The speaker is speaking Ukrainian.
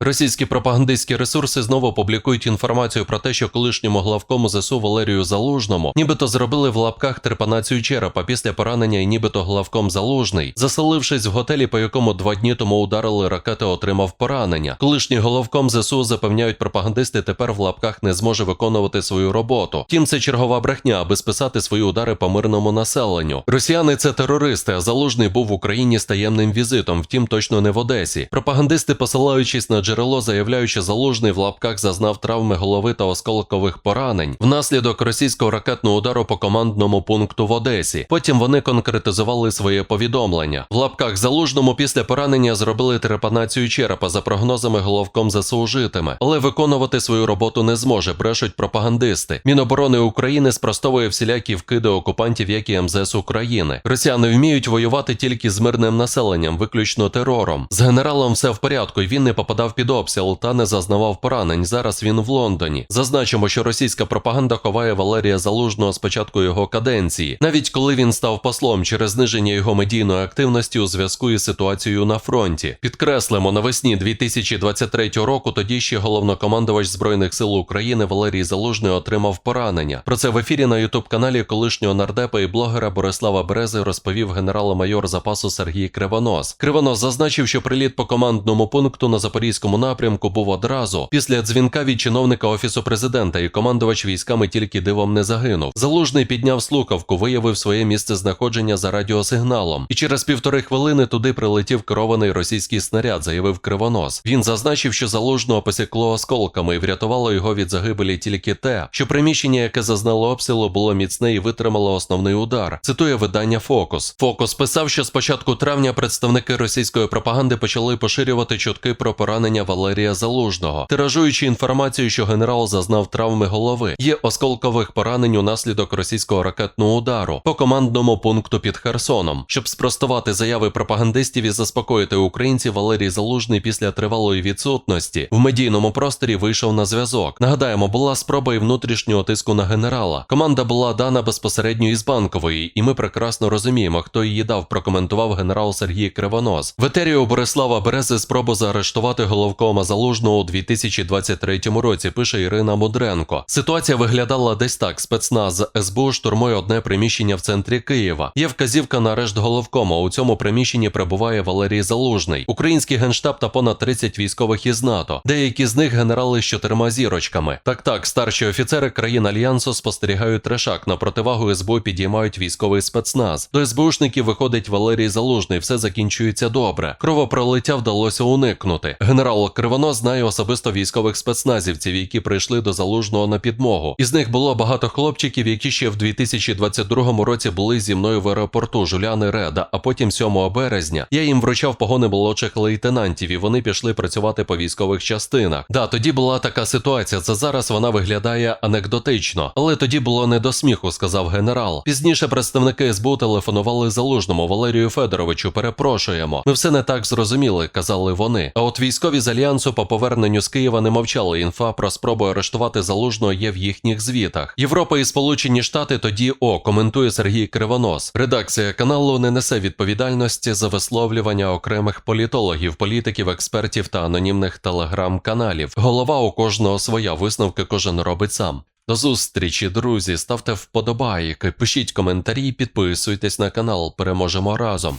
Російські пропагандистські ресурси знову публікують інформацію про те, що колишньому главкому ЗСУ Валерію Залужному нібито зробили в лапках трепанацію черепа після поранення і нібито главком Залужний, заселившись в готелі, по якому два дні тому ударили ракети, отримав поранення. Колишній головком ЗСУ запевняють пропагандисти, тепер в лапках не зможе виконувати свою роботу. Втім, це чергова брехня, аби списати свої удари по мирному населенню. Росіяни це терористи, а Залужний був в Україні з таємним візитом, втім точно не в Одесі. Пропагандисти, посилаючись на джерело, заявляють, що Залужний в лапках зазнав травми голови та осколкових поранень внаслідок російського ракетного удару по командному пункту в Одесі. Потім вони конкретизували своє повідомлення. В лапках Залужному після поранення зробили трепанацію черепа за прогнозами головком ЗСУ житиме, але виконувати свою роботу не зможе, брешуть пропагандисти. Міноборони України спростовує всілякі вкиди окупантів, як і МЗС України. Росіяни вміють воювати тільки з мирним населенням, виключно терором. З генералом все в порядку, і він не попадав під обстріл та не зазнавав поранень. Зараз він в Лондоні. Зазначимо, що російська пропаганда ховає Валерія Залужного з початку його каденції, навіть коли він став послом через зниження його медійної активності у зв'язку із ситуацією на фронті. Підкреслимо, навесні 2023 року тоді ще головнокомандувач збройних сил України Валерій Залужний отримав поранення. Про це в ефірі на ютуб каналі колишнього нардепа і блогера Борислава Берези розповів генерал-майор запасу Сергій Кривонос. Кривонос зазначив, що приліт по командному пункту на запорізькому напрямку був одразу після дзвінка від чиновника офісу президента, і командувач військами тільки дивом не загинув. Залужний підняв слухавку, виявив своє місце знаходження за радіосигналом, і через півтори хвилини туди прилетів керований російський снаряд, заявив Кривонос. Він зазначив, що залужного посікло осколками і врятувало його від загибелі тільки те, що приміщення, яке зазнало обстрілу, було міцне і витримало основний удар. Цитує видання Фокус. Фокус писав, що з початку травня представники російської пропаганди почали поширювати чутки про поранення Валерія Залужного, тиражуючи інформацію, що генерал зазнав травми голови. Є осколкових поранень унаслідок російського ракетного удару по командному пункту під Херсоном. Щоб спростувати заяви пропагандистів і заспокоїти українців, Валерій Залужний після тривалої відсутності в медійному просторі вийшов на зв'язок. Нагадаємо, була спроба і внутрішнього тиску на генерала. Команда була дана безпосередньо із банкової, і ми прекрасно розуміємо, хто її дав. Прокоментував генерал Сергій Кривонос. В етері у Борислава Берези спробу заарештувати головкома залужного у 2023 році. Пише Ірина Мудренко. Ситуація виглядала десь так: спецназ СБУ штурмує одне приміщення в центрі Києва. Є вказівка на арешт головкома. У цьому приміщенні перебуває Валерій Залужний, український генштаб та понад 30 військових із НАТО. Деякі з них генерали з чотирма зірочками. Так, так, старші офіцери країн альянсу спостерігають трешак. На противагу СБУ підіймають військовий спецназ. До СБУшників виходить Валерій Залужний. Все закінчується добре. Кровопролиття вдалося уникнути. Генерал Кривонос знає особисто військових спецназівців, які прийшли до залужного на підмогу. Із них було багато хлопчиків, які ще в 2022 році були зі мною в аеропорту Жуляни Реда. А потім 7 березня я їм вручав погони молодших лейтенантів, і вони пішли працювати по військових частинах. Да, тоді була така ситуація. Це зараз вона виглядає анекдотично, але тоді було не до сміху, сказав генерал. Пізніше представники СБУ телефонували залужному Валерію Федоровичу. Перепрошуємо. Ми все не так зрозуміли, казали вони. А от військові з альянсу по поверненню з Києва не мовчали. Інфа про спробу арештувати залужного є в їхніх звітах. Європа і Сполучені Штати тоді о коментує Сергій Кривонос. Редакція каналу не несе відповідальності за висловлювання окремих політологів, політиків, експертів та анонімних телеграм-каналів. Голова у кожного своя висновки кожен робить сам. До зустрічі, друзі. Ставте вподобайки, пишіть коментарі, підписуйтесь на канал. Переможемо разом.